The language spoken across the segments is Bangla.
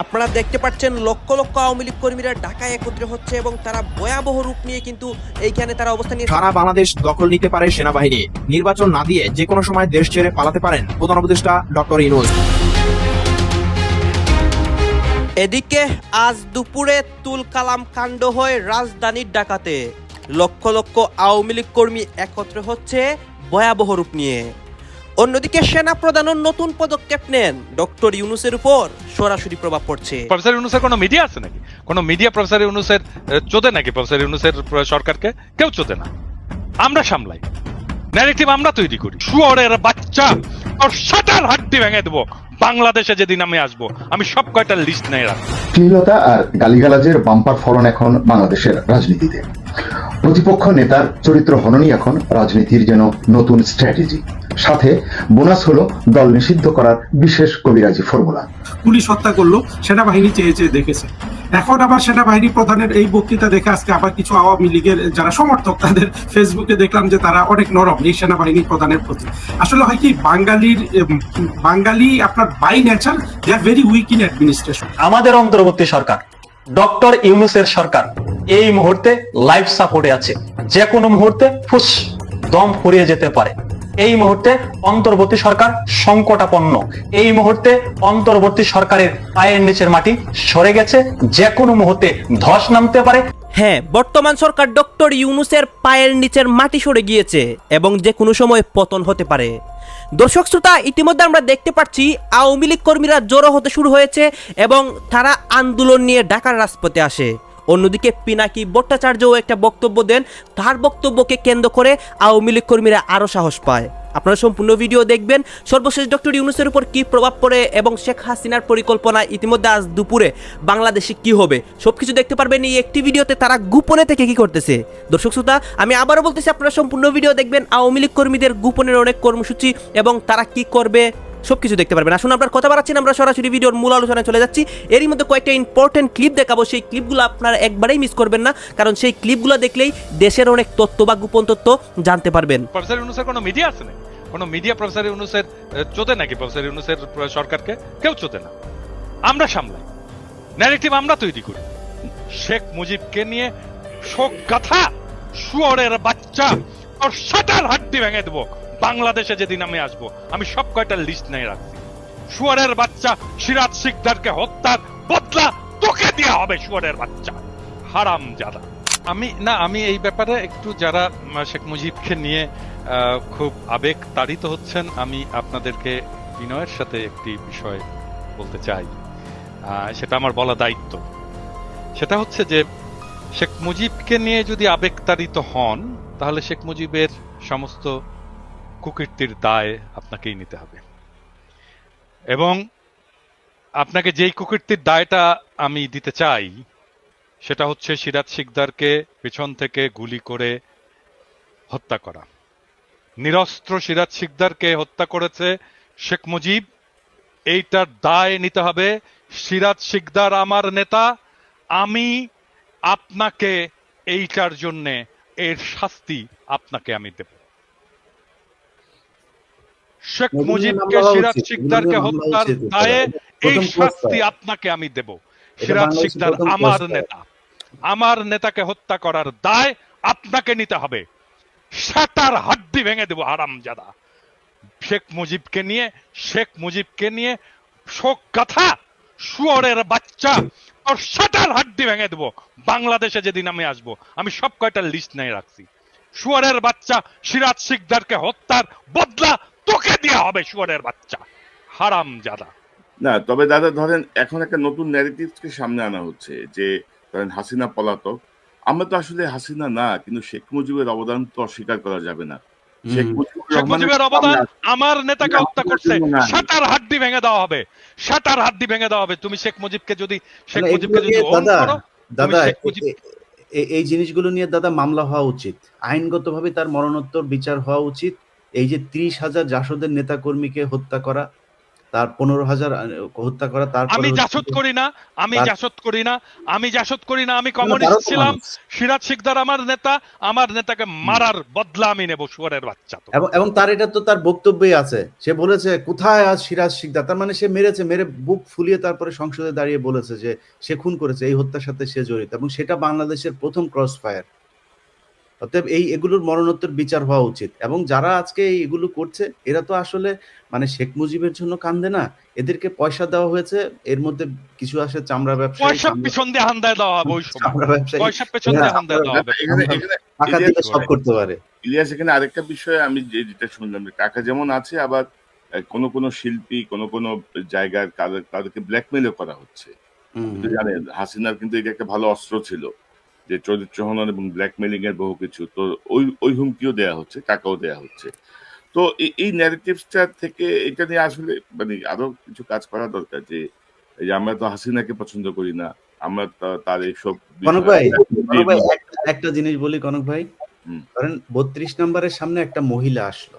আপনারা দেখতে পাচ্ছেন লক্ষ লক্ষ আওয়ামী লীগ কর্মীরা ঢাকায় একত্রে হচ্ছে এবং তারা ভয়াবহ রূপ নিয়ে কিন্তু এইখানে তারা অবস্থান নিয়ে সারা বাংলাদেশ দখল নিতে পারে সেনাবাহিনী। নির্বাচন না দিয়ে যে কোনো সময় দেশ ছেড়ে পালাতে পারেন প্রধান উপদেষ্টা ডক্টর ইনুজ এদিকে আজ দুপুরে তুল কালাম কাণ্ড হয় রাজধানীর ডাকাতে লক্ষ লক্ষ আওয়ামী লীগ কর্মী একত্রে হচ্ছে ভয়াবহ রূপ নিয়ে। অন্যদিকে সেনা প্রধানও নতুন পদক্ষেপ নেন। ডক্টর ইউনুসের উপর সরাসরি প্রভাব পড়ছে। প্রফেসর ইউনুসের কোনো মিডিয়া আছে নাকি? কোনো মিডিয়া প্রফেসর ইউনুসের চোদে নাকি? প্রফেসর ইউনুসের সরকারকে? কেউ চোদে না। আমরা সামলাই। ন্যারেটিভ আমরা তৈরি করি। শুয়ারের বাচ্চা ওর সাতার হাড্ডি ভেঙে দেবো। বাংলাদেশে যেদিন আমি আসব আমি সব কয়টা লিস্ট নেই রাখব। শ্লীলতা আর গালিগালাজের বাম্পার ফলন এখন বাংলাদেশের রাজনীতিতে। প্রতিপক্ষ নেতার চরিত্র হননই এখন রাজনীতির যেন নতুন স্ট্র্যাটেজি সাথে বোনাস হলো দল নিষিদ্ধ করার বিশেষ কবিরাজি ফর্মুলা। পুলিশ হত্যা করল সেনাবাহিনী চেয়ে চেয়ে দেখেছে। এখন আবার সেনাবাহিনী প্রধানের এই বক্তৃতা দেখে আজকে আবার কিছু আওয়ামী লীগের যারা সমর্থক তাদের ফেসবুকে দেখলাম যে তারা অনেক নরম এই সেনাবাহিনী প্রধানের প্রতি। আসলে হয় কি বাঙালির বাঙালি আপনার by nature they are very weak in administration আমাদের অন্তর্বর্তী সরকার ডক্টর ইউনুসের সরকার এই মুহূর্তে লাইফ সাপোর্টে আছে। যে কোনো মুহূর্তে ফুস দম ফুরিয়ে যেতে পারে। এই মুহূর্তে অন্তর্বর্তী সরকার সংকটাপন্ন। এই মুহূর্তে অন্তর্বর্তী সরকারের পায়ের নিচের মাটি সরে গেছে, যে কোনো মুহূর্তে ধস নামতে পারে। হ্যাঁ বর্তমান সরকার ডক্টর ইউনুসের পায়ের নিচের মাটি সরে গিয়েছে এবং যে কোনো সময় পতন হতে পারে। দর্শক শ্রোতা, ইতিমধ্যে আমরা দেখতে পাচ্ছি আওয়ামী লীগ কর্মীরা জড়ো হতে শুরু হয়েছে এবং তারা আন্দোলন নিয়ে ঢাকার রাজপথে আসে। অন্যদিকে পিনাকি ভট্টাচার্যও একটা বক্তব্য দেন। তার বক্তব্যকে কেন্দ্র করে আওয়ামী লীগ কর্মীরা আরও সাহস পায়। আপনারা সম্পূর্ণ ভিডিও দেখবেন। সর্বশেষ ডক্টর ইউনুসের উপর কি প্রভাব পড়ে এবং শেখ হাসিনার পরিকল্পনা ইতিমধ্যে আজ দুপুরে বাংলাদেশে কি হবে, সবকিছু দেখতে পারবেন এই একটি ভিডিওতে। তারা গোপনে থেকে কি করতেছে? দর্শক শ্রোতা, আমি আবারও বলতেছি, আপনারা সম্পূর্ণ ভিডিও দেখবেন। আওয়ামী লীগ কর্মীদের গোপনের অনেক কর্মসূচি এবং তারা কি করবে সবকিছু দেখতে পারবেন। আসুন আপনার কথা বাড়াচ্ছি আমরা সরাসরি ভিডিওর মূল আলোচনায় চলে যাচ্ছি। এরই মধ্যে কয়েকটা ইম্পর্টেন্ট ক্লিপ দেখাবো। সেই ক্লিপগুলো আপনারা একবারেই মিস করবেন না, কারণ সেই ক্লিপগুলো দেখলেই দেশের অনেক তথ্য বা গোপন তথ্য জানতে পারবেন। প্রফেসর ইউনুসের কোনো মিডিয়া আছে নাকি? কোনো মিডিয়া প্রফেসর ইউনুসের চোদে নাকি প্রফেসর ইউনুসের সরকারকে? কেউ চোদে না। আমরা সামলাই। ন্যারেটিভ আমরা তৈরি করি। শেখ মুজিবকে নিয়ে শোক গাথা, শুয়ারের বাচ্চা ওর সাতার হাড্ডি ভেঙে দেবো। বাংলাদেশে যেদিন আমি আসব, আমি সব কয়টা লিস্ট নেই রাখছি। শুয়ারের বাচ্চা সিরাজ শিকদারকে হত্যার বদলা তোকে দেওয়া হবে, শুয়ারের বাচ্চা। হারাম যারা আমি, না, আমি এই ব্যাপারে একটু যারা শেখ মুজিবকে নিয়ে খুব আবেগ তাড়িত হচ্ছেন, আমি আপনাদেরকে বিনয়ের সাথে একটি বিষয় বলতে চাই। সেটা আমার বলা দায়িত্ব। সেটা হচ্ছে যে, শেখ মুজিবকে নিয়ে যদি আবেগ তাড়িত হন, তাহলে শেখ মুজিবের সমস্ত কুকীর্তির দায় আপনাকেই নিতে হবে। এবং আপনাকে যেই কুকীর্তির দায়টা আমি দিতে চাই, সেটা হচ্ছে সিরাজ শিকদারকে পেছন থেকে গুলি করে হত্যা করা। নিরস্ত্র সিরাজ শিকদারকে হত্যা করেছে শেখ মুজিব। এইটার দায় নিতে হবে, সিরাজ শিকদার আমার নেতা, আমি আপনাকে এইটার জন্যে এর শাস্তি আপনাকে আমি দেব। শেখ মুজিবকে সিরাজ শিকদারকে নিয়ে হত্যার দায়ে এই শাস্তি আপনাকে আমি দেব। সিরাজ শিকদার আমার নেতা। আমার নেতাকে হত্যা করার দায় আপনাকে নিতে হবে। সাতার হাড্ডি ভেঙে দেব হারাম জাদা শেখ মুজিবকে নিয়ে শেখ মুজিবকে নিয়ে শোক গাথা শুয়ারের বাচ্চা ওর সাতার হাড্ডি ভেঙে দেব। বাংলাদেশে যেদিন আমি আসব আমি সব কয়টা লিস্ট নেই রাখছি। শুয়ারের বাচ্চা সিরাজ শিকদারকে হত্যার বদলা তোকে দেওয়া হবে শুয়ারের বাচ্চা। হারাম জাদা। না তবে দাদা ধরেন এখন একটা নতুন ন্যারেটিভকে সামনে আনা হচ্ছে যে ধরেন হাসিনা পলাতক। আমরা তো আসলে হাসিনা না কিন্তু শেখ মুজিবের অবদান তো অস্বীকার করা যাবে না। শেখ মুজিবুর অবদান আমার নেতাকে হত্যা করছে সাতার হাড্ডি ভেঙে দেওয়া হবে সাতার হাড্ডি ভেঙে দেওয়া হবে। তুমি শেখ মুজিবকে যদি শেখ মানে মুজিবকে যদি দাদা দাদা এই জিনিসগুলো নিয়ে দাদা মামলা হওয়া উচিত। আইনগতভাবে তার মরণোত্তর বিচার হওয়া উচিত। এই যে ত্রিশ হাজার জাসদের নেতা কর্মীকে হত্যা করা তার পনেরো হাজার হত্যা করা তারপরে আমি জাসদ করি না আমি জাসদ করি না আমি জাসদ করি না আমি কমিউনিস্ট ছিলাম। সিরাজ শিকদার আমার নেতা আমার নেতাকে মারার বদলা আমি নেব শুয়ারের বাচ্চা এবং এবং তার এটা তো তার বক্তব্যই আছে। সে বলেছে কোথায় আজ সিরাজ শিকদার? তার মানে সে মেরেছে মেরে বুক ফুলিয়ে তারপরে সংসদে দাঁড়িয়ে বলেছে যে সে খুন করেছে এই হত্যার সাথে সে জড়িত। এবং সেটা বাংলাদেশের প্রথম ক্রস ফায়ার অতএব এই এগুলোর মরণোত্তর বিচার হওয়া উচিত। এবং যারা আজকে এগুলো করছে এরা তো আসলে মানে শেখ মুজিবের জন্য কান্দে না। এদেরকে পয়সা দেওয়া হয়েছে এর মধ্যে কিছু আসে চামড়া ব্যবসায়ী পয়সা চামড়া- পিছন দিয়ে হান্দায় দেওয়া হবে ওই সময়। চামড়া ব্যবসায়ী। পয়সা পেছন দিয়ে হান্দায় দেওয়া হবে। এখানে এখানে টাকা দিয়ে সব করতে পারে। ইলিয়াস এখানে আরেকটা বিষয় আমি যে যেটা শুনলাম যে টাকা যেমন আছে আবার কোনো কোনো শিল্পী কোনো কোনো জায়গার তাদেরকে ব্ল্যাকমেলও করা হচ্ছে। জানেন হাসিনার কিন্তু এটা একটা ভালো অস্ত্র ছিল। যে চরিত্র হনন এবং ব্ল্যাকমেলিং এর বহু কিছু তো ওই ওই হুমকিও দেয়া হচ্ছে টাকাও দেয়া হচ্ছে। তো এই- ন্যারেটিভসটা থেকে এটা নিয়ে আসলে মানে আরও কিছু কাজ করা দরকার যে এই যে আমরা তো হাসিনাকে পছন্দ করি না আমরা তার এইসব কনক ভাই বিষয়ে- কনক ভাই একটা- একটা জিনিস বলি কনক ভাই। ধরেন বত্রিশ নম্বরের সামনে একটা মহিলা আসলো।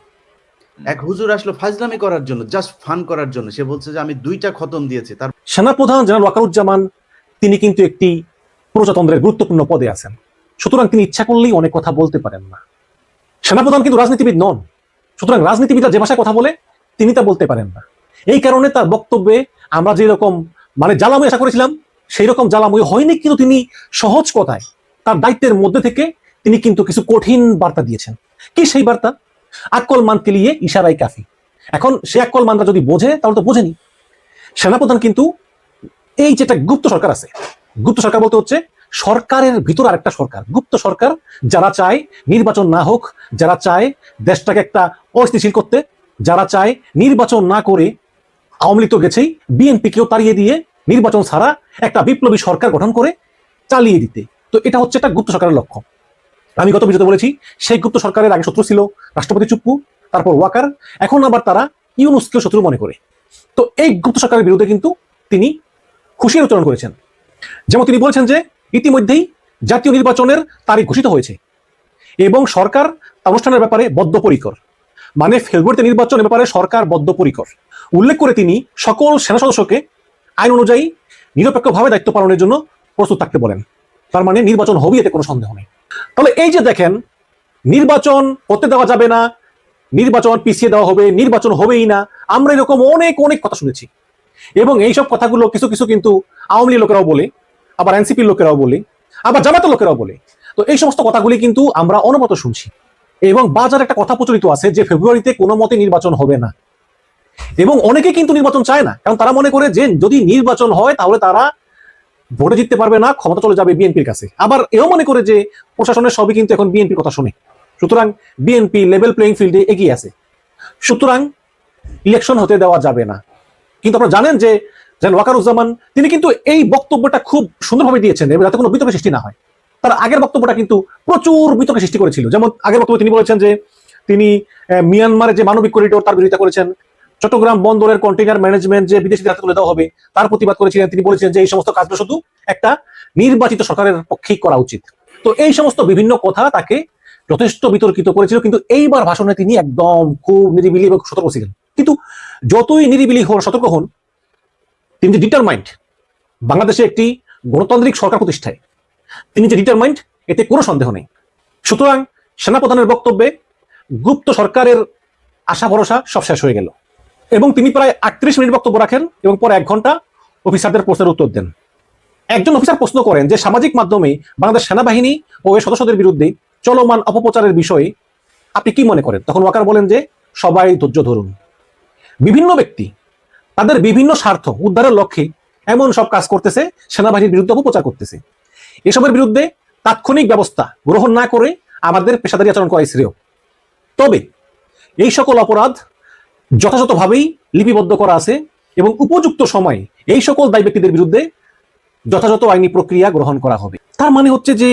এক হুজুর আসলো ফাজলামি করার জন্য জাস্ট ফান করার জন্য। সে বলছে যে আমি দুইটা খতম দিয়েছি। তার সেনাপ্রধান জেনারেল ওয়াকারুজ্জামান তিনি কিন্তু একটি প্রজাতন্ত্রের গুরুত্বপূর্ণ পদে আছেন। সুতরাং তিনি ইচ্ছা করলেই অনেক কথা বলতে পারেন না। সেনাপ্রধান কিন্তু রাজনীতিবিদ নন। সুতরাং রাজনীতিবিদরা যে ভাষায় কথা বলে, তিনি তা বলতে পারেন না। এই কারণে তার বক্তব্যে আমরা যে রকম মানে জ্বালাময় আশা করেছিলাম সেই রকম জ্বালাময় হয়নি, কিন্তু তিনি সহজ কথায়, তার দায়িত্বের মধ্যে থেকে তিনি কিন্তু কিছু কঠিন বার্তা দিয়েছেন। কি সেই বার্তা? আকল মানকে নিয়ে ইশারাই কাফি। এখন সে আকল মানরা যদি বোঝে, তাহলে তো বোঝেনি। সেনাপ্রধান কিন্তু, এই যেটা গুপ্ত সরকার আছে গুপ্ত সরকার বলতে হচ্ছে সরকারের ভিতর আরেকটা সরকার। গুপ্ত সরকার যারা চায় নির্বাচন না হোক, যারা চায় দেশটাকে একটা অস্থিতিশীল করতে, যারা চায় নির্বাচন না করে আওয়ামী লীগ তো গেছেই, বিএনপিকেও তাড়িয়ে দিয়ে নির্বাচন ছাড়া একটা বিপ্লবী সরকার গঠন করে চালিয়ে দিতে। তো এটা হচ্ছে একটা গুপ্ত সরকারের লক্ষ্য। আমি গত ভিডিওতে বলেছি, সেই গুপ্ত সরকারের আগে শত্রু ছিল রাষ্ট্রপতি চুপ্পু, তারপর ওয়াকার, এখন আবার তারা ইউনুসকে শত্রু মনে করে। তো এই গুপ্ত সরকারের বিরুদ্ধে কিন্তু তিনি খুশির উচ্চারণ করেছেন। যেমন তিনি বলেছেন যে ইতিমধ্যেই জাতীয় নির্বাচনের তারিখ ঘোষিত হয়েছে এবং সরকার তা অনুষ্ঠানের ব্যাপারে বদ্ধপরিকর মানে ফেব্রুয়ারিতে নির্বাচনের ব্যাপারে সরকার বদ্ধপরিকর। উল্লেখ করে তিনি সকল সেনা সদস্যকে আইন অনুযায়ী নিরপেক্ষভাবে দায়িত্ব পালনের জন্য প্রস্তুত থাকতে বলেন। তার মানে নির্বাচন হবে এতে কোনো সন্দেহ নেই। তাহলে এই যে দেখেন, নির্বাচন করতে দেওয়া যাবে না, নির্বাচন পিছিয়ে দেওয়া হবে, নির্বাচন হবেই না, আমরা এরকম অনেক অনেক কথা শুনেছি। এবং এইসব কথাগুলো কিছু কিছু কিন্তু আওয়ামী লীগ লোকেরাও বলে, আবার এনসিপির লোকেরাও বলে, আবার জামাতের লোকেরাও বলে। তো এই সমস্ত কথাগুলি কিন্তু আমরা অনবত শুনছি। এবং বাজার একটা কথা প্রচলিত আছে যে ফেব্রুয়ারিতে কোনো মতে নির্বাচন হবে না। এবং অনেকে কিন্তু নির্বাচন চায় না। কারণ তারা মনে করে যে যদি নির্বাচন হয় তাহলে তারা ভোটে জিততে পারবে না, ক্ষমতা চলে যাবে বিএনপির কাছে। আবার এও মনে করে যে প্রশাসনের সবই কিন্তু এখন বিএনপির কথা শুনে। সুতরাং বিএনপি লেভেল প্লেইং ফিল্ডে এগিয়ে আছে। সুতরাং ইলেকশন হতে দেওয়া যাবে না। কিন্তু আপনারা জানেন যে জেনারেল ওয়াকারুজ্জামান, তিনি কিন্তু এই বক্তব্যটা খুব সুন্দরভাবে দিয়েছেন এবং যাতে কোনো বিতর্কের সৃষ্টি না হয়। তার আগের বক্তব্যটা কিন্তু প্রচুর বিতর্কের সৃষ্টি করেছিল। যেমন আগের বক্তব্য তিনি বলেছেন যে তিনি মিয়ানমারের যে মানবিক করিডোর তার বিরোধিতা করেছেন, চট্টগ্রাম বন্দরের কন্টেইনার ম্যানেজমেন্ট যে বিদেশি হাতে তুলে দেওয়া হবে, তার প্রতিবাদ করেছিলেন। তিনি বলেছেন যে এই সমস্ত কাজগুলো শুধু একটা নির্বাচিত সরকারের পক্ষেই করা উচিত। তো এই সমস্ত বিভিন্ন কথা তাকে যথেষ্ট বিতর্কিত করেছিল, কিন্তু এইবার ভাষণে তিনি একদম খুব নিরিবিলি এবং সতর্ক ছিলেন। কিন্তু যতই নিরিবিলি হন, সতর্ক হন, তিনি যে ডিটারমাইন্ড বাংলাদেশে একটি গণতান্ত্রিক সরকার প্রতিষ্ঠায়, তিনি যে ডিটারমাইন্ড এতে কোনো সন্দেহ নেই। সুতরাং সেনাপ্রধানের বক্তব্যে গুপ্ত সরকারের আশা, ভরসা সব শেষ হয়ে গেল। এবং তিনি প্রায় আটত্রিশ মিনিট বক্তব্য রাখেন এবং পরে এক ঘণ্টা অফিসারদের প্রশ্নের উত্তর দেন। একজন অফিসার প্রশ্ন করেন যে, সামাজিক মাধ্যমে বাংলাদেশ সেনাবাহিনী ও এর সদস্যদের বিরুদ্ধে চলমান অপপ্রচারের বিষয়ে আপনি কি মনে করেন? তখন ওয়াকার বলেন যে, সবাই ধৈর্য ধরুন। বিভিন্ন ব্যক্তি তাদের বিভিন্ন স্বার্থ উদ্ধারের লক্ষ্যে এমন সব কাজ করতেছে, সেনাবাহিনীর বিরুদ্ধে অপপ্রচার করতেছে। এসবের বিরুদ্ধে তাৎক্ষণিক ব্যবস্থা গ্রহণ না করে আমাদের পেশাদারি আচরণ করাই শ্রেয়। তবে এই সকল অপরাধ যথাযথভাবেই লিপিবদ্ধ করা আছে এবং উপযুক্ত সময়ে এই সকল দায়ী ব্যক্তিদের বিরুদ্ধে যথাযথ আইনি প্রক্রিয়া গ্রহণ করা হবে। তার মানে হচ্ছে যে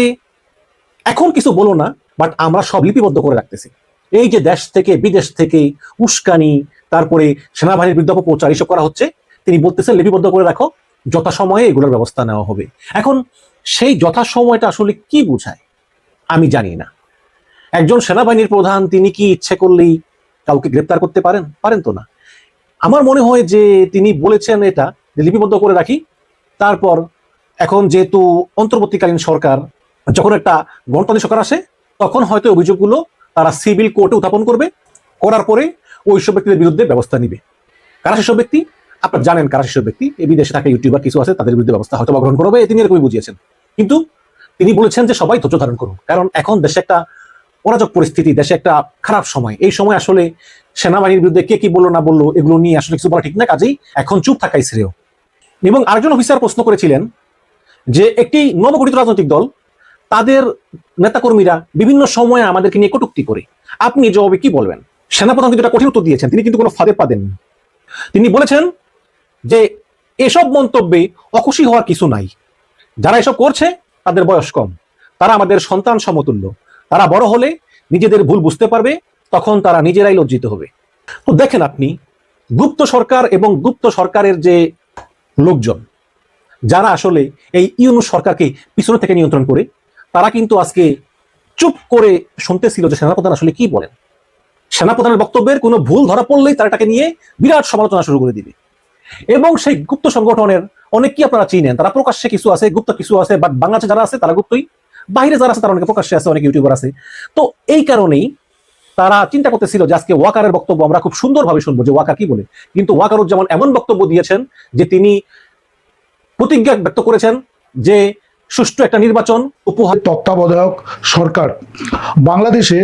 এখন কিছু বলো না বাট আমরা সব লিপিবদ্ধ করে রাখতেছি। এই যে দেশ থেকে, বিদেশ থেকে উস্কানি তারপরে সেনাবাহিনীর বিরুদ্ধে অপপ্রচার এসব করা হচ্ছে। তিনি বলতেছেন, লিপিবদ্ধ করে রাখো, যথাসময়ে এগুলোর ব্যবস্থা নেওয়া হবে। এখন সেই যথাসময়টা আসলে কি বোঝায়, আমি জানি না। একজন সেনাবাহিনীর প্রধান, তিনি কি ইচ্ছে করলেই কাউকে গ্রেপ্তার করতে পারেন? পারেন তো না। আমার মনে হয় যে তিনি বলেছেন এটা, যে লিপিবদ্ধ করে রাখি। তারপর এখন যেহেতু অন্তর্বর্তীকালীন সরকার, যখন একটা গণতান্ত্রিক সরকার আসে, তখন হয়তো অভিযোগগুলো তারা সিভিল কোর্টে উত্থাপন করবে। করার পরে ওই সব ব্যক্তিদের বিরুদ্ধে ব্যবস্থা নিবে। কারা সেসব ব্যক্তি? আপনার জানেন কারা সেসব ব্যক্তি। এই বিদেশে থাকা ইউটিউবার কিছু আছে, তাদের বিরুদ্ধে ব্যবস্থা হয়তো গ্রহণ করবে তিনি এরকমই বুঝিয়েছেন। কিন্তু তিনি বলেছেন যে সবাই ধৈর্য ধারণ করুন। কারণ এখন দেশে একটা অরাজক পরিস্থিতি, দেশে একটা খারাপ সময়। এই সময় আসলে সেনাবাহিনীর বিরুদ্ধে কে কি বলল, না বলল, এগুলো নিয়ে আসলে কিছু বলা ঠিক না। কাজেই এখন চুপ থাকাই শ্রেয়। এবং আরেকজন অফিসার প্রশ্ন করেছিলেন যে একটি নবগঠিত রাজনৈতিক দল, তাদের নেতাকর্মীরা বিভিন্ন সময়ে আমাদেরকে নিয়ে কটুক্তি করে। আপনি জবাবে কি বলবেন? সেনাপ্রধান কিন্তু কঠিন উত্তর দিয়েছেন। তিনি কিন্তু কোনো ফাঁদে পা দেননি। তিনি বলেছেন যে এসব মন্তব্যে অখুশি হওয়ার কিছু নাই। যারা এসব করছে, তাদের বয়স কম। তারা আমাদের সন্তান সমতুল্য। তারা বড় হলে নিজেদের ভুল বুঝতে পারবে, তখন তারা নিজেরাই লজ্জিত হবে। তো দেখেন আপনি, গুপ্ত সরকার এবং গুপ্ত সরকারের যে লোকজন, যারা আসলে এই ইউনু সরকারকে পিছনে থেকে নিয়ন্ত্রণ করে, তারা কিন্তু আজকে চুপ করে শুনতেছিল যে সেনাপ্রধান আসলে কি বলেন। সেনাপ্রধানের বক্তব্যের কোনো ভুল ধরা পড়লেই তারা এটাকে নিয়ে বিরাট সমালোচনা শুরু করে দিবে। এবং সেই গুপ্ত সংগঠনের অনেক কি আপনারা চিনেন, তারা প্রকাশ্যে কিছু আছে, গুপ্ত কিছু আছে বাট বাংলাদেশে যারা আছে তারা গুপ্তই। বাইরে যারা আছে তারা অনেকে প্রকাশ্যে আছে, অনেক ইউটিউবার আছে। তো এই কারণেই তারা চিন্তা করতেছিল যে আজকে ওয়াকারের বক্তব্য আমরা খুব সুন্দরভাবে শুনব, যে ওয়াকার কি বলে। কিন্তু ওয়াকারুজ্জামান এমন বক্তব্য দিয়েছেন যে তিনি প্রতিজ্ঞা ব্যক্ত করেছেন যে সুষ্ঠু একটা নির্বাচন উপহার তত্ত্বাবধায়ক সরকার। বাংলাদেশে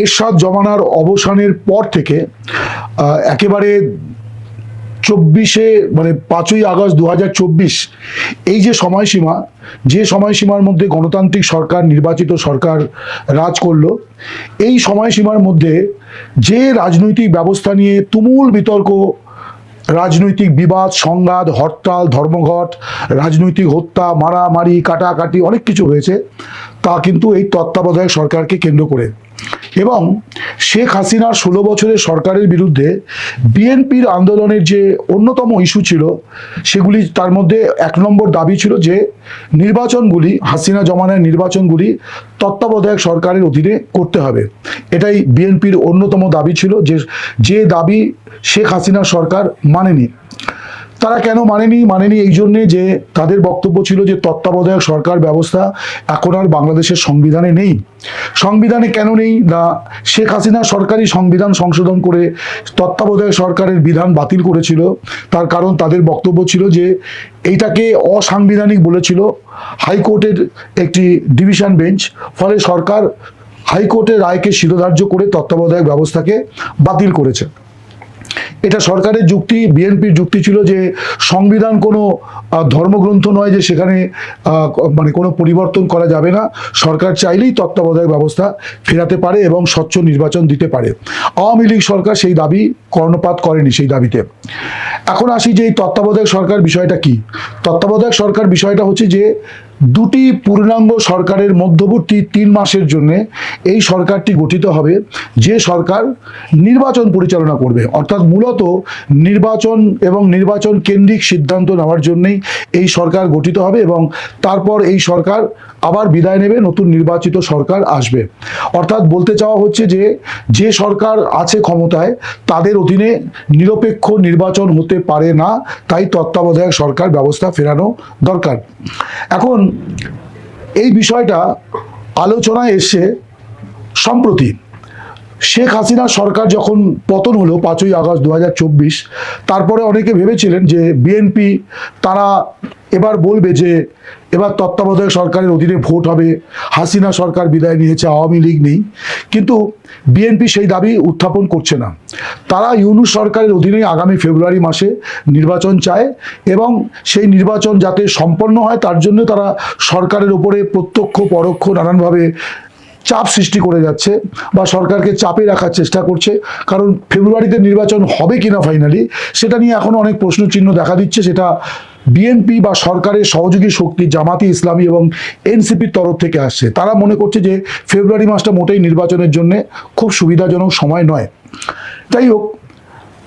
এরশাদ জমানার অবসানের পর থেকে একেবারে চব্বিশে মানে পাঁচই আগস্ট দু হাজার চব্বিশ, এই যে সময়সীমা, যে সময়সীমার মধ্যে গণতান্ত্রিক সরকার, নির্বাচিত সরকার রাজ করল, এই সময়সীমার মধ্যে যে রাজনৈতিক ব্যবস্থা নিয়ে তুমুল বিতর্ক রাজনৈতিক বিবাদ সংঘাত হরতাল ধর্মঘট রাজনৈতিক হত্যা মারামারি কাটাকাটি অনেক কিছু হয়েছে। তা কিন্তু এই তত্ত্বাবধায়ক সরকারকে কেন্দ্র করে। এবং শেখ হাসিনার ষোলো বছরের সরকারের বিরুদ্ধে বিএনপির আন্দোলনের যে অন্যতম ইস্যু ছিল, সেগুলি তার মধ্যে এক নম্বর দাবি ছিল যে নির্বাচনগুলি, হাসিনা জমানায় নির্বাচনগুলি তত্ত্বাবধায়ক সরকারের অধীনে করতে হবে। এটাই বিএনপির অন্যতম দাবি ছিল যে যে দাবি শেখ হাসিনা সরকার মানেনি। তারা কেন মানেনি? মানেনি এই জন্যে যে তাদের বক্তব্য ছিল যে তত্ত্বাবধায়ক সরকার ব্যবস্থা এখন আর বাংলাদেশের সংবিধানে নেই। সংবিধানে কেন নেই? না, শেখ হাসিনা সরকারি সংবিধান সংশোধন করে তত্ত্বাবধায়ক সরকারের বিধান বাতিল করেছিল। তার কারণ তাদের বক্তব্য ছিল যে এইটাকে অসাংবিধানিক বলেছিল। হাইকোর্টের একটি ডিভিশন বেঞ্চ, ফলে সরকার হাইকোর্টের রায়কে শিরোধার্য করে তত্ত্বাবধায়ক ব্যবস্থাকে বাতিল করেছে। এটা সরকারের যুক্তি, বিএনপির যুক্তি ছিল যে সংবিধান কোনো ধর্মগ্রন্থ নয় যে সেখানে মানে কোনো পরিবর্তন করা যাবে না। সরকার চাইলেই তত্ত্বাবধায়ক ব্যবস্থা ফেরাতে পারে এবং স্বচ্ছ নির্বাচন দিতে পারে। আওয়ামী লীগ সরকার সেই দাবি কর্ণপাত করেনি সেই দাবিতে। এখন আসি যে এই তত্ত্বাবধায়ক সরকার বিষয়টা কি? তত্ত্বাবধায়ক সরকার বিষয়টা হচ্ছে যে দুটি পূর্ণাঙ্গ সরকারের মধ্যবর্তী তিন মাসের জন্য এই সরকারটি গঠিত হবে। যে সরকার নির্বাচন পরিচালনা করবে, অর্থাৎ মূলত নির্বাচন এবং নির্বাচন কেন্দ্রিক সিদ্ধান্ত নেওয়ার জন্যই এই সরকার গঠিত হবে এবং তারপর এই সরকার আবার বিদায় নেবে, নতুন নির্বাচিত সরকার আসবে। অর্থাৎ বলতে চাওয়া হচ্ছে যে যে সরকার আছে ক্ষমতায়, তাদের অধীনে নিরপেক্ষ নির্বাচন হতে পারে না, তাই তত্ত্বাবধায়ক সরকার ব্যবস্থা ফেরানো দরকার। এখন এই বিষয়টা আলোচনায় এসে সম্প্রতি শেখ হাসিনা সরকার যখন পতন হলো পাঁচই আগস্ট দু হাজার চব্বিশ, তারপরে অনেকে ভেবেছিলেন যে বিএনপি তারা এবার বলবে যে এবার তত্ত্বাবধায়ক সরকারের অধীনে ভোট হবে। হাসিনা সরকার বিদায় নিয়েছে, আওয়ামী লীগ নেই। কিন্তু বিএনপি সেই দাবি উত্থাপন করছে না। তারা ইউনুস সরকারের অধীনে আগামী ফেব্রুয়ারি মাসে নির্বাচন চায় এবং সেই নির্বাচন যাতে সম্পন্ন হয় তার জন্য তারা সরকারের উপরে প্রত্যক্ষ, পরোক্ষ, নানানভাবে চাপ সৃষ্টি করে যাচ্ছে বা সরকারকে চাপে রাখার চেষ্টা করছে। কারণ ফেব্রুয়ারিতে নির্বাচন হবে কিনা ফাইনালি সেটা নিয়ে এখন অনেক প্রশ্ন চিহ্ন দেখা দিচ্ছে। সেটা বিএনপি বা সরকারের সহযোগী শক্তি জামাতি ইসলামী এবং এনসিপির তরফ থেকে আসছে। তারা মনে করছে যে ফেব্রুয়ারি মাসটা মোটেই নির্বাচনের জন্য খুব সুবিধাজনক সময় নয়। যাই হোক,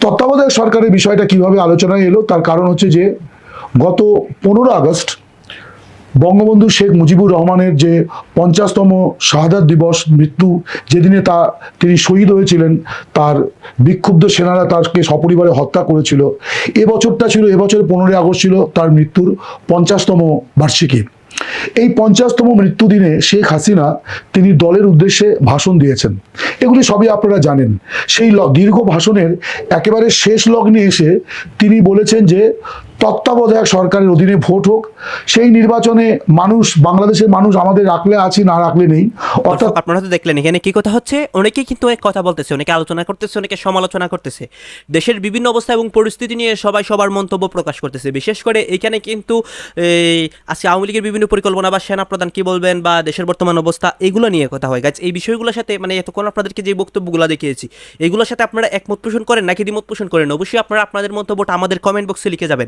তত্ত্বাবধায়ক সরকারের বিষয়টা কীভাবে আলোচনায় এলো, তার কারণ হচ্ছে যে গত পনেরো আগস্ট বঙ্গবন্ধু শেখ মুজিবুর রহমানের যে পঞ্চাশতম শাহাদাত দিবস মৃত্যু, যেদিনে তা তিনি শহীদ হয়েছিলেন, তার বিক্ষুব্ধ সেনারা তাকে সপরিবারে হত্যা করেছিল। এবছরটা ছিল এবছর পনেরোই আগস্ট ছিল তার মৃত্যুর পঞ্চাশতম বার্ষিকী। এই পঞ্চাশতম মৃত্যুদিনে শেখ হাসিনা তিনি দলের উদ্দেশ্যে ভাষণ দিয়েছেন। এগুলি সবই আপনারা জানেন। সেই দীর্ঘ ভাষণের একেবারে শেষ লগ্নে এসে তিনি বলেছেন যে তত্ত্বাবধায়ক সরকারের অধীনে ভোট হোক সেই নির্বাচনে মানুষ বাংলাদেশের মানুষ আমাদের রাখলে আছি না রাখলে নেই। অর্থাৎ আপনারা তো দেখলেন এখানে কি কথা হচ্ছে? অনেকেই কিন্তু এক কথা বলতেছে অনেকে আলোচনা করতেছে অনেকে সমালোচনা করতেছে। দেশের বিভিন্ন অবস্থা এবং পরিস্থিতি নিয়ে সবাই সবার মন্তব্য প্রকাশ করতেছে। বিশেষ করে এখানে কিন্তু এই, আজকে আওয়ামী লীগের বিভিন্ন পরিকল্পনা বা সেনা প্রধান কি বলবেন বা দেশের বর্তমান অবস্থা এগুলো নিয়ে কথা হয়। গাছ এই বিষয়গুলোর সাথে মানে এতক্ষণ আপনাদেরকে যে বক্তব্যগুলো দেখিয়েছি এগুলোর সাথে আপনারা একমত পোষণ করেন নাকি দ্বিমত পোষণ করেন? অবশ্যই আপনারা আপনাদের মন্তব্যটা আমাদের কমেন্ট বক্সে লিখে যাবেন।